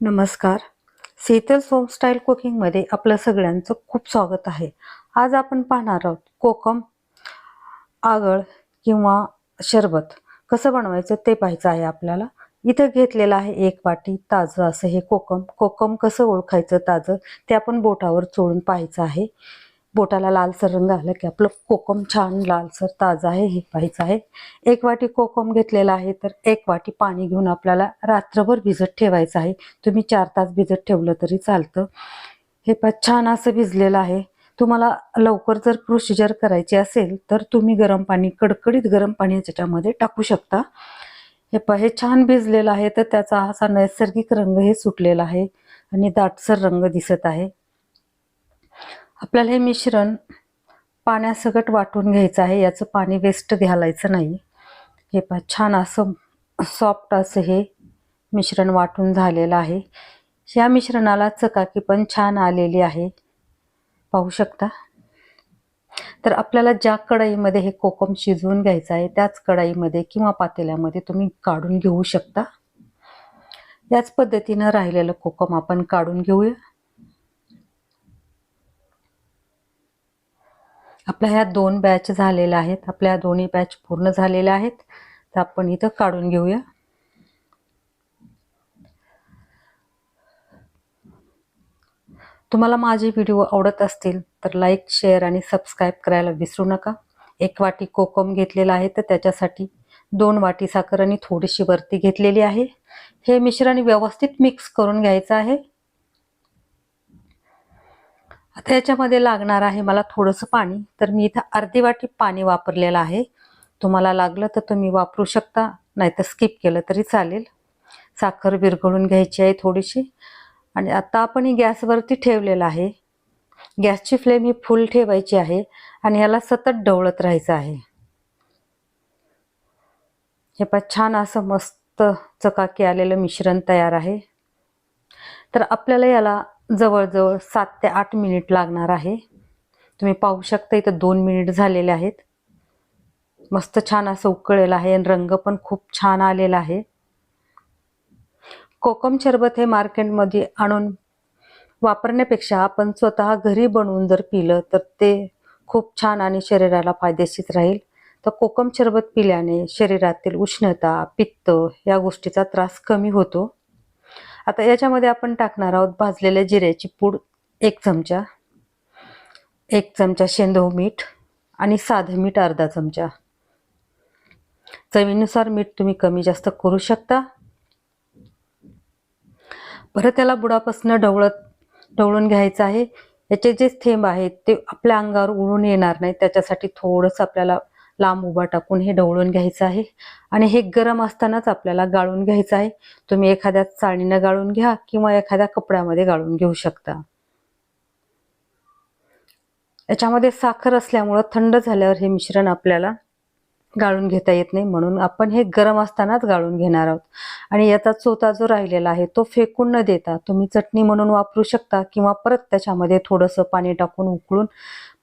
नमस्कार. शीतल होमस्टाईल कुकिंगमध्ये आपलं सगळ्यांचं खूप स्वागत आहे. आज आपण पाहणार आहोत कोकम आगळ किंवा शरबत. कसं बनवायचं ते पाहायचं आहे आपल्याला. इथं घेतलेलं आहे एक वाटी ताजं असं हे कोकम. कोकम कसं ओळखायचं ताजं ते आपण बोटावर चोळून पाहायचं आहे. बोटाला लालसर रंग आला की आपलं कोकम छान लालसर ताजं आहे हे पाहायचं आहे. एक वाटी कोकम घेतलेला आहे तर एक वाटी पाणी घेऊन आपल्याला रात्रभर भिजत ठेवायचं आहे. तुम्ही चार तास भिजत ठेवलं तरी चालतं. हे पा छान असं भिजलेलं आहे. तुम्हाला लवकर जर प्रोसिजर करायची असेल तर तुम्ही गरम पाणी कडकडीत गरम पाणी याच्यामध्ये टाकू शकता. हे पा हे छान भिजलेलं आहे तर त्याचा असा नैसर्गिक रंग हे सुटलेला आहे आणि दाटसर रंग दिसत आहे. आपल्याला हे मिश्रण पाण्यासकट वाटून घ्यायचं आहे याचं पाणी वेस्ट घालायचं नाही. हे पहा छान असं सॉफ्ट असं हे मिश्रण वाटून झालेलं आहे. या मिश्रणाला चकाकी पण छान आलेली आहे. पाहू शकता? तर आपल्याला ज्या कढईमध्ये हे कोकम शिजवून घ्यायचं आहे त्याच कढईमध्ये किंवा पातेल्यामध्ये तुम्ही काढून घेऊ शकता. याच पद्धतीनं राहिलेलं कोकम आपण काढून घेऊया. आपल्या ह्या दोन बॅच झालेल्या आहेत. आपल्या दोन्ही बॅच पूर्ण झालेल्या आहेत. तर आपण इथं काढून घेऊया. तुम्हाला माझे व्हिडिओ आवडत असतील तर लाईक शेअर आणि सबस्क्राईब करायला विसरू नका. एक वाटी कोकम घेतलेला आहे तर त्याच्यासाठी दोन वाटी साखर आणि थोडीशी वरती घेतलेली आहे. हे मिश्रण व्यवस्थित मिक्स करून घ्यायचं आहे. त्याच्यामध्ये याच्यामध्ये लागणार आहे मला थोडंसं पाणी. तर मी इथं अर्धी वाटी पाणी वापरलेलं आहे. तुम्हाला लागलं तर तुम्ही वापरू शकता नाहीतर स्किप केलं तरी चालेल. साखर विरघळून घ्यायची आहे थोडीशी. आणि आता आपण ही गॅसवरती ठेवलेलं आहे. गॅसची फ्लेम ही फुल ठेवायची आहे आणि याला सतत ढवळत राहायचं आहे. हे पा छान असं मस्त चकाकी आलेलं मिश्रण तयार आहे. तर आपल्याला याला जवळजवळ सात ते आठ मिनिट लागणार आहे. तुम्ही पाहू शकता इथं दोन मिनिट झालेले आहेत. मस्त छान असं उकळलेलं आहे आणि रंग पण खूप छान आलेला आहे. कोकम शरबत हे मार्केटमध्ये आणून वापरण्यापेक्षा आपण स्वतः घरी बनवून जर पिलं तर ते खूप छान आणि शरीराला फायदेशीर राहील. तर कोकम शरबत पिल्याने शरीरातील उष्णता पित्त या गोष्टीचा त्रास कमी होतो. आता याच्यामध्ये आपण टाकणार आहोत भाजलेल्या जिऱ्याची पूड एक चमचा एक चमचा शेंदव मीठ आणि साधं मीठ अर्धा चमचा. चवीनुसार मीठ तुम्ही कमी जास्त करू शकता. परत त्याला बुडापासनं ढवळत ढवळून घ्यायचं आहे. याचे जे थेंब आहेत ते आपल्या अंगावर उडून येणार नाही. त्याच्यासाठी थोडंसं आपल्याला लांब उभा टाकून हे ढवळून घ्यायचं आहे. आणि हे गरम असतानाच आपल्याला गाळून घ्यायचं आहे. तुम्ही एखाद्या चाळणीनं गाळून घ्या किंवा एखाद्या कपड्यामध्ये गाळून घेऊ शकता. याच्यामध्ये साखर असल्यामुळं थंड झाल्यावर हे मिश्रण आपल्याला गाळून घेता येत नाही. म्हणून आपण हे गरम असतानाच गाळून घेणार आहोत. आणि याचा चोथा जो राहिलेला आहे तो फेकून न देता तुम्ही चटणी म्हणून वापरू शकता किंवा परत त्याच्यामध्ये थोडंसं पाणी टाकून उकळून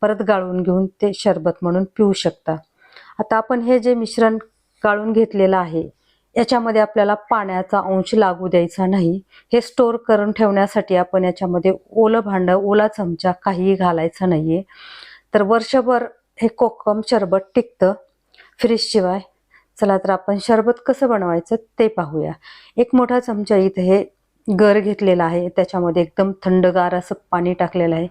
परत गाळून घेऊन ते शरबत म्हणून पिऊ शकता. आता आपण हे जे मिश्रण गाळून घेतलेलं आहे याच्यामध्ये आपल्याला पाण्याचा अंश लागू द्यायचा नाही. हे स्टोर करून ठेवण्यासाठी आपण याच्यामध्ये ओलं भांडं ओला चमचा काहीही घालायचं नाहीये. तर वर्षभर हे कोकम शरबत टिकतं. फ्रीजशिवाय चला तर आपण शरबत कसं बनवायचं ते पाहूया. एक मोठा चमचा इथं हे गर घेतलेला आहे. त्याच्यामध्ये एकदम थंडगार असं पाणी टाकलेलं आहे.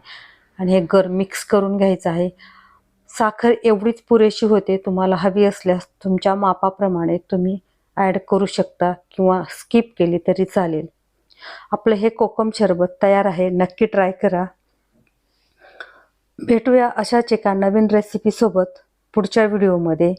आणि हे गर मिक्स करून घ्यायचं आहे. साखर एवढीच पुरेशी होते तुम्हाला हवी असल्यास तुमच्या मापाप्रमाणे तुम्ही ॲड करू शकता किंवा स्किप केली तरी चालेल. आपलं हे कोकम शरबत तयार आहे नक्की ट्राय करा. भेटूया अशाच एका नवीन रेसिपीसोबत पुढच्या व्हिडिओमध्ये